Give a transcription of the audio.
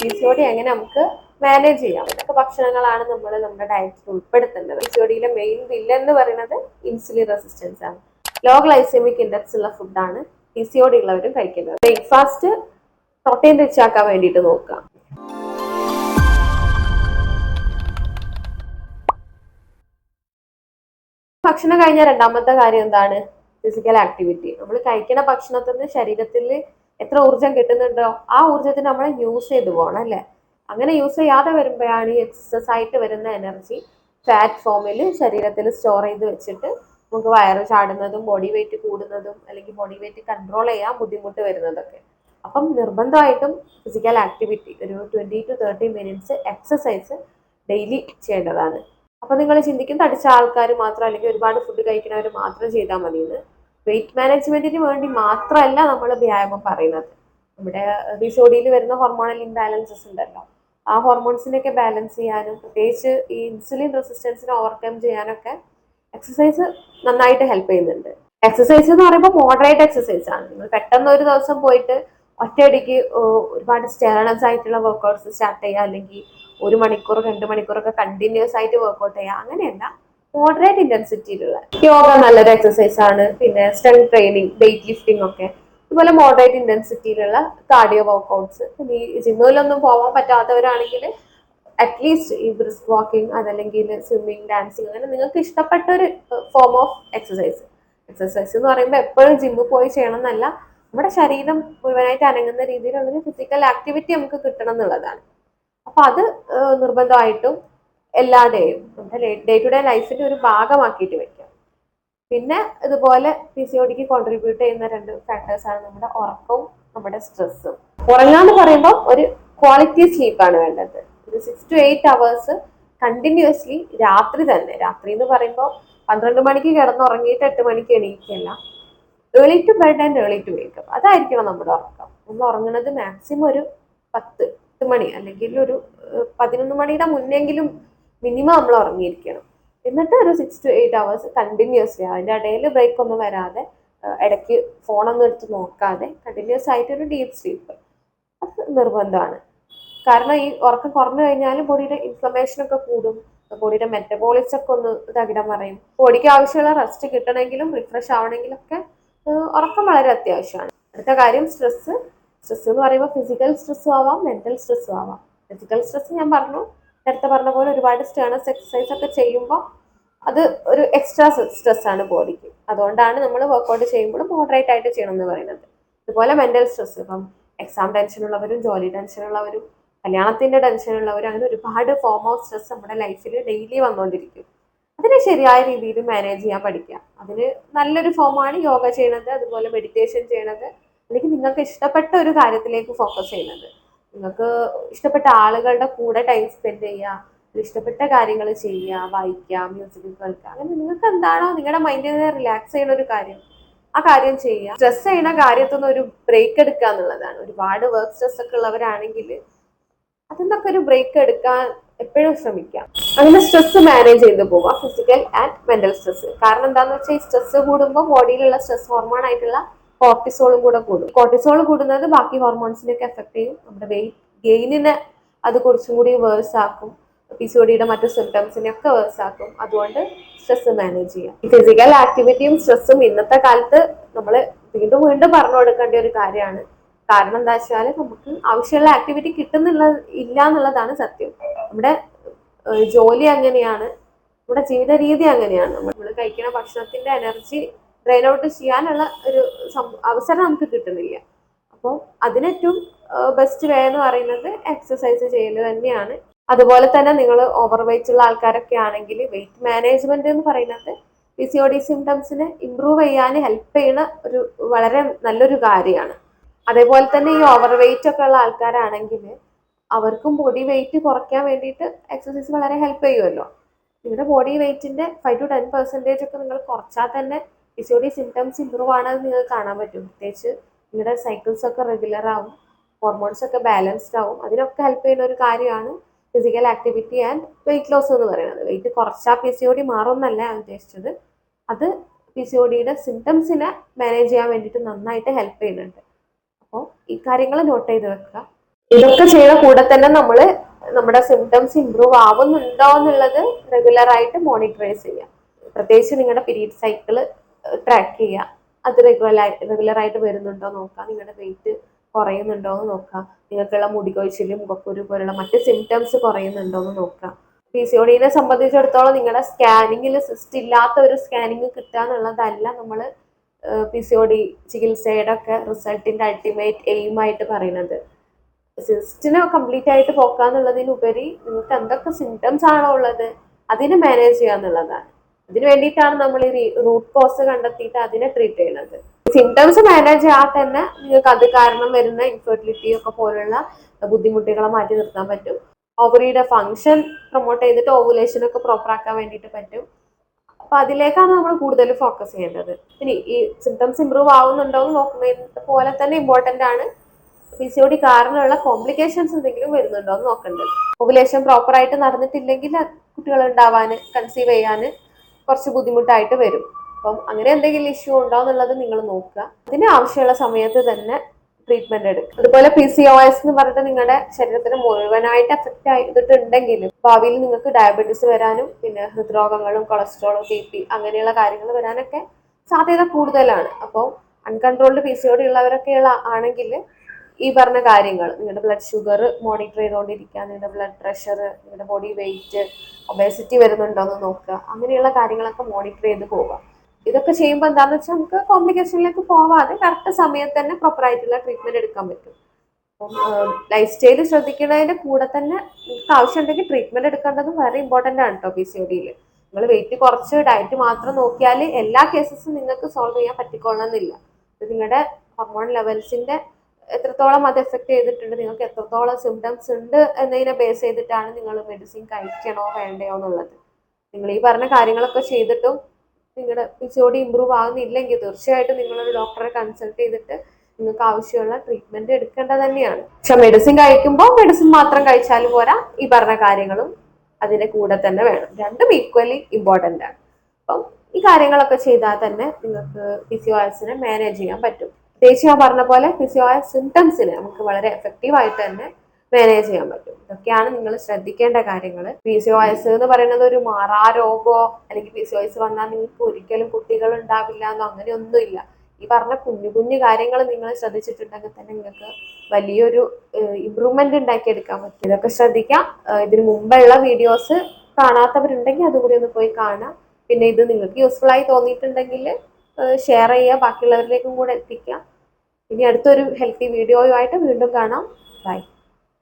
P C O D എങ്ങനെ നമുക്ക് manage ചെയ്യാം? ഇതൊക്കെ ഭക്ഷണങ്ങളാണ് നമ്മൾ നമ്മുടെ ഡയറ്റിൽ ഉൾപ്പെടുത്തേണ്ടത്? പി സി ഒ ഡിയിലെ മെയിൻ വില്ല എന്ന് പറയുന്നത് ഇൻസുലിൻ റെസിസ്റ്റൻസ് ആണ്. ലോ ഗ്ലൈസെമിക് ഇൻഡെക്സ് ഉള്ള ഫുഡാണ് പി ഉള്ളവരും കഴിക്കുന്നത് ബ്രേക്ക്ഫാസ്റ്റ് പ്രോട്ടീൻ റിച്ച് ആക്കാൻ വേണ്ടിയിട്ട് നോക്കുക. ഭക്ഷണം കഴിഞ്ഞ രണ്ടാമത്തെ കാര്യം എന്താണ്? ഫിസിക്കൽ ആക്ടിവിറ്റി നമ്മൾ കഴിക്കുന്ന ഭക്ഷണത്തിന് ശരീരത്തിൽ എത്ര ഊർജം കിട്ടുന്നുണ്ടോ ആ ഊർജത്തിന് നമ്മൾ യൂസ് ചെയ്ത് പോകണം അല്ലേ? അങ്ങനെ യൂസ് ചെയ്യാതെ വരുമ്പോഴാണ് ഈ എക്സസൈസ് ആയിട്ട് വരുന്ന എനർജി ഫാറ്റ് ഫോമിൽ ശരീരത്തിൽ സ്റ്റോർ ചെയ്ത് വെച്ചിട്ട് നമുക്ക് വയറ് ചാടുന്നതും ബോഡി വെയിറ്റ് കൂടുന്നതും അല്ലെങ്കിൽ ബോഡി വെയിറ്റ് കൺട്രോൾ ചെയ്യാൻ ബുദ്ധിമുട്ട് വരുന്നതൊക്കെ. അപ്പം നിർബന്ധമായിട്ടും ഫിസിക്കൽ ആക്ടിവിറ്റി ഒരു twenty to thirty minutes exercise daily ചെയ്യേണ്ടതാണ്. അപ്പം നിങ്ങൾ ചിന്തിക്കുന്ന തടിച്ച ആൾക്കാർ മാത്രം അല്ലെങ്കിൽ ഒരുപാട് ഫുഡ് കഴിക്കുന്നവർ മാത്രം ചെയ്താൽ മതിയെന്ന്. വെയിറ്റ് മാനേജ്മെന്റിന് വേണ്ടി മാത്രമല്ല നമ്മൾ വ്യായാമം പറയുന്നത്. നമ്മുടെ ബിസോഡിയിൽ വരുന്ന ഹോർമോണൽ ഇംബാലൻസസ് ഉണ്ടല്ലോ. ആ ഹോർമോൺസിനെയൊക്കെ ബാലൻസ് ചെയ്യാനും പ്രത്യേകിച്ച് ഈ ഇൻസുലിൻ റെസിസ്റ്റൻസിനെ ഓവർകം ചെയ്യാനൊക്കെ എക്സസൈസ് നന്നായിട്ട് ഹെൽപ്പ് ചെയ്യുന്നുണ്ട്. എക്സസൈസ് എന്ന് പറയുമ്പോൾ മോഡറേറ്റ് എക്സസൈസ് ആണ്. നിങ്ങൾ പെട്ടെന്ന് ഒരു ദിവസം പോയിട്ട് ഒറ്റയടിക്ക് ഒരുപാട് സ്റ്റേണസ് ആയിട്ടുള്ള വർക്കൗട്ട്സ് സ്റ്റാർട്ട് ചെയ്യുക അല്ലെങ്കിൽ ഒരു മണിക്കൂർ രണ്ട് മണിക്കൂറൊക്കെ കണ്ടിന്യൂസ് ആയിട്ട് വർക്കൗട്ട് ചെയ്യുക അങ്ങനെയല്ല. മോഡറേറ്റ് ഇന്റൻസിറ്റിയിലുള്ള യോഗ നല്ലൊരു എക്സസൈസ് ആണ്. പിന്നെ സ്ട്രെങ്ത് ട്രെയിനിങ് വെയിറ്റ് ലിഫ്റ്റിംഗ് ഒക്കെ. അതുപോലെ മോഡറേറ്റ് ഇന്റൻസിറ്റിയിലുള്ള കാർഡിയോ വർക്കൗട്ട്സ് ഇനി ജിമ്മിലൊന്നും പോകാൻ പറ്റാത്തവരാണെങ്കിൽ അറ്റ്ലീസ്റ്റ് ഈ ബ്രിസ്ക് വാക്കിംഗ് അതല്ലെങ്കിൽ സ്വിമ്മിങ് ഡാൻസിങ് അങ്ങനെ നിങ്ങൾക്ക് ഇഷ്ടപ്പെട്ട ഒരു ഫോം ഓഫ് എക്സസൈസ് എക്സസൈസ് എന്ന് പറയുമ്പോൾ എപ്പോഴും ജിമ്മിൽ പോയി ചെയ്യണം എന്നല്ല നമ്മുടെ ശരീരം മുഴുവനായിട്ട് അനങ്ങുന്ന രീതിയിലുള്ളൊരു ഫിസിക്കൽ ആക്ടിവിറ്റി നമുക്ക് കിട്ടണം എന്നുള്ളതാണ്. അപ്പൊ അത് നിർബന്ധമായിട്ടും എല്ലാ ഡേയും നമ്മുടെ ഡേ ടു ഡേ ലൈഫിന്റെ ഒരു ഭാഗമാക്കിയിട്ട് വെക്കാം. പിന്നെ ഇതുപോലെ പി സി ഒടിക്ക് കോൺട്രിബ്യൂട്ട് ചെയ്യുന്ന രണ്ട് ഫാക്ടേഴ്സ് ആണ് നമ്മുടെ ഉറക്കവും നമ്മുടെ സ്ട്രെസ്സും ഉറങ്ങാന്ന് പറയുമ്പോൾ ഒരു ക്വാളിറ്റി സ്ലീപ്പ് ആണ് വേണ്ടത്. ഒരു six to eight hours continuously രാത്രി തന്നെ. രാത്രി എന്ന് പറയുമ്പോൾ പന്ത്രണ്ട് മണിക്ക് കിടന്ന് ഉറങ്ങിയിട്ട് എട്ട് മണിക്ക് എണീക്കല്ല. Early to bed and early to wake up അതായിരിക്കണം നമ്മുടെ ഉറക്കം. നമ്മൾ ഉറങ്ങുന്നത് മാക്സിമം ഒരു പത്ത് മണി അല്ലെങ്കിൽ ഒരു പതിനൊന്ന് മണിയുടെ മുന്നെങ്കിലും മിനിമം നമ്മൾ ഉറങ്ങിയിരിക്കണം. എന്നിട്ട് ഒരു six to eight hours continuously അതിന്റെ ഇടയിൽ ബ്രേക്ക് ഒന്നും വരാതെ ഇടയ്ക്ക് ഫോണൊന്നും എടുത്ത് നോക്കാതെ കണ്ടിന്യൂസ് ആയിട്ട് ഒരു ഡീപ്പ് സ്ലീപ്പ് അത് നിർബന്ധമാണ്. കാരണം ഈ ഉറക്കം കുറഞ്ഞു കഴിഞ്ഞാൽ ബോഡിയുടെ ഇൻഫ്ലമേഷൻ ഒക്കെ കൂടും. ബോഡിയുടെ മെറ്റബോളിക്സ് ഒക്കെ ഒന്ന് തകിടം മറയും. ബോഡിക്ക് ആവശ്യമുള്ള റെസ്റ്റ് കിട്ടണമെങ്കിലും റിഫ്രഷ് ആവണമെങ്കിലും ഒക്കെ ഉറക്കം വളരെ അത്യാവശ്യമാണ്. അടുത്ത കാര്യം സ്ട്രെസ് സ്ട്രെസ് എന്ന് പറയുമ്പോൾ ഫിസിക്കൽ സ്ട്രെസ്സും ആവാം മെന്റൽ സ്ട്രെസ്സും ആവാം. ഫിസിക്കൽ സ്ട്രെസ് ഞാൻ പറഞ്ഞു നേരത്തെ പറഞ്ഞ പോലെ ഒരുപാട് സ്റ്റേണസ് എക്സസൈസ് ഒക്കെ ചെയ്യുമ്പോൾ അത് ഒരു എക്സ്ട്രാ സ്ട്രെസ് ആണ് ബോഡിക്ക്. അതുകൊണ്ടാണ് നമ്മൾ വർക്കൗട്ട് ചെയ്യുമ്പോൾ മോഡറേറ്റ് ആയിട്ട് ചെയ്യണം എന്ന് പറയുന്നത്. അതുപോലെ മെന്റൽ സ്ട്രെസ് ഇപ്പം എക്സാം ടെൻഷൻ ഉള്ളവരും ജോലി ടെൻഷൻ ഉള്ളവരും കല്യാണത്തിന്റെ ടെൻഷൻ ഉള്ളവരും അങ്ങനെ ഒരുപാട് ഫോം ഓഫ് സ്ട്രെസ് നമ്മുടെ ലൈഫിൽ ഡെയിലി വന്നുകൊണ്ടിരിക്കും അതിനെ ശരിയായ രീതിയിൽ മാനേജ് ചെയ്യാൻ പഠിക്കുക. അതിന് നല്ലൊരു ഫോമാണ് യോഗ ചെയ്യണത് അതുപോലെ മെഡിറ്റേഷൻ ചെയ്യണത് അല്ലെങ്കിൽ നിങ്ങൾക്ക് ഇഷ്ടപ്പെട്ട ഒരു കാര്യത്തിലേക്ക് ഫോക്കസ് ചെയ്യുന്നത്. നിങ്ങൾക്ക് ഇഷ്ടപ്പെട്ട ആളുകളുടെ കൂടെ ടൈം സ്പെൻഡ് ചെയ്യുക ഇഷ്ടപ്പെട്ട കാര്യങ്ങൾ ചെയ്യുക വായിക്കുക മ്യൂസിക് കേൾക്കുക അങ്ങനെ നിങ്ങൾക്ക് എന്താണോ നിങ്ങളുടെ മൈൻഡിനെ റിലാക്സ് ചെയ്യുന്ന ഒരു കാര്യം ആ കാര്യം ചെയ്യുക സ്ട്രെസ് ചെയ്യുന്ന കാര്യത്തിൽ നിന്ന് ഒരു ബ്രേക്ക് എടുക്കുക എന്നുള്ളതാണ്. ഒരുപാട് വർക്ക് സ്ട്രെസ് ഒക്കെ ഉള്ളവരാണെങ്കിൽ അതിൽ നിന്നൊക്കെ ഒരു ബ്രേക്ക് എടുക്കാൻ എപ്പോഴും ശ്രമിക്കാം. അങ്ങനെ സ്ട്രെസ് മാനേജ് ചെയ്ത് പോവാം ഫിസിക്കൽ ആൻഡ് മെന്റൽ സ്ട്രെസ് കാരണം എന്താണെന്ന് വെച്ചാൽ ഈ സ്ട്രെസ് കൂടുമ്പോൾ ബോഡിയിലുള്ള സ്ട്രെസ് ഹോർമോൺ ആയിട്ടുള്ള കോർട്ടിസോളും കൂടെ കൂടും. കോർട്ടിസോൾ കൂടുന്നത് ബാക്കി ഹോർമോൺസിനെയൊക്കെ എഫക്ട് ചെയ്യും. നമ്മുടെ വെയിറ്റ് ഗെയിനിനെ അത് കുറച്ചും കൂടി വേഴ്സ് ആക്കും. പി സി ഒഡിയുടെ മറ്റു സിംറ്റംസിനെ ഒക്കെ വേഴ്സ് ആക്കും. അതുകൊണ്ട് സ്ട്രെസ് മാനേജ് ചെയ്യാം. ഫിസിക്കൽ ആക്ടിവിറ്റിയും സ്ട്രെസ്സും ഇന്നത്തെ കാലത്ത് നമ്മൾ വീണ്ടും വീണ്ടും പറഞ്ഞു കൊടുക്കേണ്ട ഒരു കാര്യമാണ്. കാരണം എന്താ വെച്ചാൽ നമുക്ക് ആവശ്യമുള്ള ആക്ടിവിറ്റി കിട്ടുന്നില്ല ഇല്ല എന്നുള്ളതാണ് സത്യം. നമ്മുടെ ജോലി അങ്ങനെയാണ്. നമ്മുടെ ജീവിത രീതി അങ്ങനെയാണ്. നമ്മൾ കഴിക്കുന്ന ഭക്ഷണത്തിന്റെ എനർജി ഡ്രെയിൻ ഔട്ട് ചെയ്യാനുള്ള ഒരു അവസരം നമുക്ക് കിട്ടുന്നില്ല. അപ്പോൾ അതിനേറ്റവും ബെസ്റ്റ് വേ എന്ന് പറയുന്നത് എക്സസൈസ് ചെയ്യൽ തന്നെയാണ്. അതുപോലെ തന്നെ നിങ്ങൾ ഓവർ വെയിറ്റ് ഉള്ള ആൾക്കാരൊക്കെ ആണെങ്കിൽ വെയിറ്റ് മാനേജ്മെന്റ് എന്ന് പറയുന്നത് പി സിംറ്റംസിനെ ഇമ്പ്രൂവ് ചെയ്യാൻ ഹെൽപ്പ് ചെയ്യുന്ന ഒരു വളരെ നല്ലൊരു കാര്യമാണ്. അതേപോലെ തന്നെ ഈ ഓവർ വെയിറ്റ് ഒക്കെ ഉള്ള ആൾക്കാരാണെങ്കിൽ അവർക്കും ബോഡി വെയിറ്റ് കുറയ്ക്കാൻ വേണ്ടിയിട്ട് എക്സസൈസ് വളരെ ഹെൽപ്പ് ചെയ്യുമല്ലോ. നിങ്ങളുടെ ബോഡി വെയിറ്റിന്റെ ഫൈവ് ടു ടെൻ പെർസെന്റേജ് ഒക്കെ നിങ്ങൾ കുറച്ചാൽ തന്നെ പി സി സിംറ്റംസ് ഇമ്പ്രൂവ് ആണെന്ന് നിങ്ങൾക്ക് കാണാൻ പറ്റും. പ്രത്യേകിച്ച് നിങ്ങളുടെ സൈക്കിൾസ് ഒക്കെ റെഗുലർ ആവും ഹോർമോൺസ് ഒക്കെ ബാലൻസ്ഡ് ആവും. അതിനൊക്കെ ഹെൽപ്പ് ചെയ്യുന്ന ഒരു കാര്യമാണ് physical activity and weight loss എന്ന് പറയുന്നത്. വെയിറ്റ് കുറച്ചാൽ പി സി ഒ ഡി മാറുമെന്നല്ല ഞാൻ ഉദ്ദേശിച്ചത്. അത് പി സി ഒ ഡിയുടെ സിംറ്റംസിനെ മാനേജ് ചെയ്യാൻ വേണ്ടിയിട്ട് നന്നായിട്ട് ഹെൽപ്പ് ചെയ്യുന്നുണ്ട്. അപ്പോൾ ഈ കാര്യങ്ങൾ നോട്ട് ചെയ്ത് വെക്കുക. ഇതൊക്കെ ചെയ്ത കൂടെ തന്നെ നമ്മൾ നമ്മുടെ സിംറ്റംസ് ഇമ്പ്രൂവ് ആവുന്നുണ്ടോ എന്നുള്ളത് റെഗുലർ ആയിട്ട് മോണിറ്ററൈസ് ചെയ്യാം. പ്രത്യേകിച്ച് നിങ്ങളുടെ പീരീഡ് സൈക്കിൾ ട്രാക്ക് ചെയ്യുക അത് റെഗുലർ ആയിട്ട് വരുന്നുണ്ടോ നോക്കുക നിങ്ങളുടെ വെയിറ്റ് കുറയുന്നുണ്ടോ എന്ന് നോക്കുക നിങ്ങൾക്കുള്ള മുടി കൊഴിച്ചിൽ മുഖക്കുരു പോലുള്ള മറ്റ് സിംറ്റംസ് കുറയുന്നുണ്ടോ എന്ന് നോക്കുക പി സി ഒഡിനെ സംബന്ധിച്ചിടത്തോളം നിങ്ങളുടെ സ്കാനിങ്ങിൽ സിസ്റ്റ് ഇല്ലാത്ത ഒരു സ്കാനിങ് കിട്ടുക എന്നുള്ളതല്ല നമ്മൾ പി സി ഒ ഡി ചികിത്സയുടെ ഒക്കെ റിസൾട്ടിന്റെ അൾട്ടിമേറ്റ് എയിമായിട്ട് പറയുന്നത്. സിസ്റ്റിനെ കംപ്ലീറ്റ് ആയിട്ട് പോക്കാന്നുള്ളതിനുപരി നിങ്ങൾക്ക് എന്തൊക്കെ സിംറ്റംസ് ആണോ ഉള്ളത് അതിനെ മാനേജ് ചെയ്യാന്നുള്ളതാണ്. അതിന് വേണ്ടിയിട്ടാണ് നമ്മൾ ഈ റൂട്ട് കോസ് കണ്ടെത്തിയിട്ട് അതിനെ ട്രീറ്റ് ചെയ്യുന്നത് സിംറ്റംസ് മാനേജ് ചെയ്യാൻ തന്നെ നിങ്ങൾക്ക് അത് കാരണം വരുന്ന ഇൻഫെർട്ടിലിറ്റി ഒക്കെ പോലുള്ള ബുദ്ധിമുട്ടുകളെ മാറ്റി നിർത്താൻ പറ്റും. ഓവറിയുടെ ഫങ്ഷൻ പ്രൊമോട്ട് ചെയ്തിട്ട് ഓവുലേഷൻ ഒക്കെ പ്രോപ്പർ ആക്കാൻ വേണ്ടിയിട്ട് പറ്റും. അപ്പൊ അതിലേക്കാണ് നമ്മൾ കൂടുതൽ ഫോക്കസ് ചെയ്യേണ്ടത്. ഇനി ഈ സിംറ്റംസ് ഇമ്പ്രൂവ് ആവുന്നുണ്ടോ എന്ന് നോക്കുന്നതിന് പോലെ തന്നെ ഇമ്പോർട്ടന്റ് ആണ്. പി സി ഒ കാരണമുള്ള കോംപ്ലിക്കേഷൻസ് എന്തെങ്കിലും വരുന്നുണ്ടോ എന്ന് നോക്കേണ്ടത്. ഓവുലേഷൻ പ്രോപ്പറായിട്ട് നടന്നിട്ടില്ലെങ്കിൽ കുട്ടികൾ ഉണ്ടാവാൻ കൺസീവ് ചെയ്യാൻ കുറച്ച് ബുദ്ധിമുട്ടായിട്ട് വരും. അപ്പം അങ്ങനെ എന്തെങ്കിലും ഇഷ്യൂ ഉണ്ടോ എന്നുള്ളത് നിങ്ങൾ നോക്കുക. അതിന് ആവശ്യമുള്ള സമയത്ത് തന്നെ ട്രീറ്റ്മെന്റ് എടുക്കും അതുപോലെ പി സി ഒ എസ് എന്ന് പറഞ്ഞിട്ട് നിങ്ങളുടെ ശരീരത്തിന് മുഴുവനായിട്ട് എഫക്റ്റ് ആയിട്ടുണ്ടെങ്കിലും ഭാവിയിൽ നിങ്ങൾക്ക് ഡയബറ്റീസ് വരാനും പിന്നെ ഹൃദ്രോഗങ്ങളും കൊളസ്ട്രോളും ബി പി അങ്ങനെയുള്ള കാര്യങ്ങൾ വരാനൊക്കെ സാധ്യത കൂടുതലാണ്. അപ്പോൾ uncontrolled P C O D ഉള്ളവരൊക്കെയുള്ള ആണെങ്കിൽ ഈ പറഞ്ഞ കാര്യങ്ങൾ നിങ്ങളുടെ ബ്ലഡ് ഷുഗർ മോണിറ്റർ ചെയ്തുകൊണ്ടിരിക്കുക നിങ്ങളുടെ ബ്ലഡ് പ്രഷർ നിങ്ങളുടെ ബോഡി വെയിറ്റ് ഒബേസിറ്റി വരുന്നുണ്ടോ എന്ന് നോക്കുക. അങ്ങനെയുള്ള കാര്യങ്ങളൊക്കെ മോണിറ്റർ ചെയ്ത് പോവുക. ഇതൊക്കെ ചെയ്യുമ്പോൾ എന്താണെന്ന് വെച്ചാൽ നമുക്ക് കോംപ്ലിക്കേഷനിലേക്ക് പോവാതെ കറക്റ്റ് സമയത്ത് തന്നെ പ്രോപ്പർ ആയിട്ടുള്ള ട്രീറ്റ്മെന്റ് എടുക്കാൻ പറ്റും. അപ്പം ലൈഫ് സ്റ്റൈൽ ശ്രദ്ധിക്കുന്നതിന്റെ കൂടെ തന്നെ നിങ്ങൾക്ക് ആവശ്യമുണ്ടെങ്കിൽ ട്രീറ്റ്മെന്റ് എടുക്കേണ്ടതും വളരെ ഇമ്പോർട്ടന്റ് ആണ് കേട്ടോ പി സി ഒ ഡിയിൽ നിങ്ങൾ വെയിറ്റ് കുറച്ച് ഡയറ്റ് മാത്രം നോക്കിയാൽ എല്ലാ കേസസും നിങ്ങൾക്ക് സോൾവ് ചെയ്യാൻ പറ്റിക്കൊള്ളണമെന്നില്ല. ഇത് നിങ്ങളുടെ ഹോർമോൺ ലെവൽസിന്റെ എത്രത്തോളം അത് എഫക്ട് ചെയ്തിട്ടുണ്ട് നിങ്ങൾക്ക് എത്രത്തോളം സിംറ്റംസ് ഉണ്ട് എന്നതിനെ ബേസ് ചെയ്തിട്ടാണ് നിങ്ങൾ മെഡിസിൻ കഴിക്കണോ വേണ്ടയോ എന്നുള്ളത്. നിങ്ങൾ ഈ പറഞ്ഞ കാര്യങ്ങളൊക്കെ ചെയ്തിട്ടും നിങ്ങളുടെ പിച്ചോടി ഇമ്പ്രൂവ് ആകുന്നില്ലെങ്കിൽ തീർച്ചയായിട്ടും നിങ്ങളൊരു ഡോക്ടറെ കൺസൾട്ട് ചെയ്തിട്ട് നിങ്ങൾക്ക് ആവശ്യമുള്ള ട്രീറ്റ്മെന്റ് എടുക്കേണ്ടത് തന്നെയാണ്. പക്ഷെ മെഡിസിൻ കഴിക്കുമ്പോൾ മെഡിസിൻ മാത്രം കഴിച്ചാൽ പോരാ ഈ പറഞ്ഞ കാര്യങ്ങളും അതിന്റെ കൂടെ തന്നെ വേണം. രണ്ടും ഈക്വലി ഇമ്പോർട്ടന്റ് ആണ്. അപ്പം ഈ കാര്യങ്ങളൊക്കെ ചെയ്താൽ തന്നെ നിങ്ങൾക്ക് പി സി ഒ എസിനെ മാനേജ് ചെയ്യാൻ പറ്റും. പ്രത്യേകിച്ച് ആ പറഞ്ഞ പോലെ ഫിസിയോയ സിംറ്റംസിനെ നമുക്ക് വളരെ എഫക്റ്റീവ് ആയിട്ട് തന്നെ മാനേജ് ചെയ്യാൻ പറ്റും. ഇതൊക്കെയാണ് നിങ്ങൾ ശ്രദ്ധിക്കേണ്ട കാര്യങ്ങൾ. പി സി ഒ എസ് എന്ന് പറയുന്നത് ഒരു മാറാ രോഗമോ അല്ലെങ്കിൽ പി സി ഒ എസ് വന്നാൽ നിങ്ങൾക്ക് ഒരിക്കലും കുട്ടികൾ ഉണ്ടാവില്ല എന്നോ അങ്ങനെയൊന്നുമില്ല. ഈ പറഞ്ഞ കുഞ്ഞു കുഞ്ഞു കാര്യങ്ങൾ നിങ്ങൾ ശ്രദ്ധിച്ചിട്ടുണ്ടെങ്കിൽ തന്നെ നിങ്ങൾക്ക് വലിയൊരു ഇമ്പ്രൂവ്മെന്റ് ഉണ്ടാക്കിയെടുക്കാൻ പറ്റും. ഇതൊക്കെ ശ്രദ്ധിക്കാം. ഇതിന് മുമ്പുള്ള വീഡിയോസ് കാണാത്തവരുണ്ടെങ്കിൽ അതുകൂടി ഒന്ന് പോയി കാണാം പിന്നെ ഇത് നിങ്ങൾക്ക് യൂസ്ഫുൾ ആയി തോന്നിയിട്ടുണ്ടെങ്കിൽ ഷെയർ ചെയ്യുക ബാക്കിയുള്ളവരിലേക്കും കൂടെ എത്തിക്കുക ഇനി അടുത്തൊരു ഹെൽത്തി വീഡിയോയുമായിട്ട് വീണ്ടും കാണാം. ബൈ